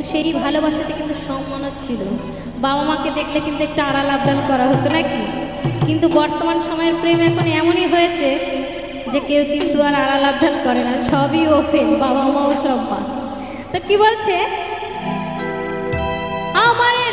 এবং সেই ভালোবাসাতে কিন্তু সম্মান ছিল। বাবা মাকে দেখলে কিন্তু একটু আড়াল আবদান করা হতো নাকি কিন্তু বর্তমান সময়ের প্রেম এখন এমনই হয়েছে যে কেউ কিন্তু আর আড়াল আবদান করে না, সবই ওপেন বাবা মাও সব মা। তো কি বলছে? আমার এই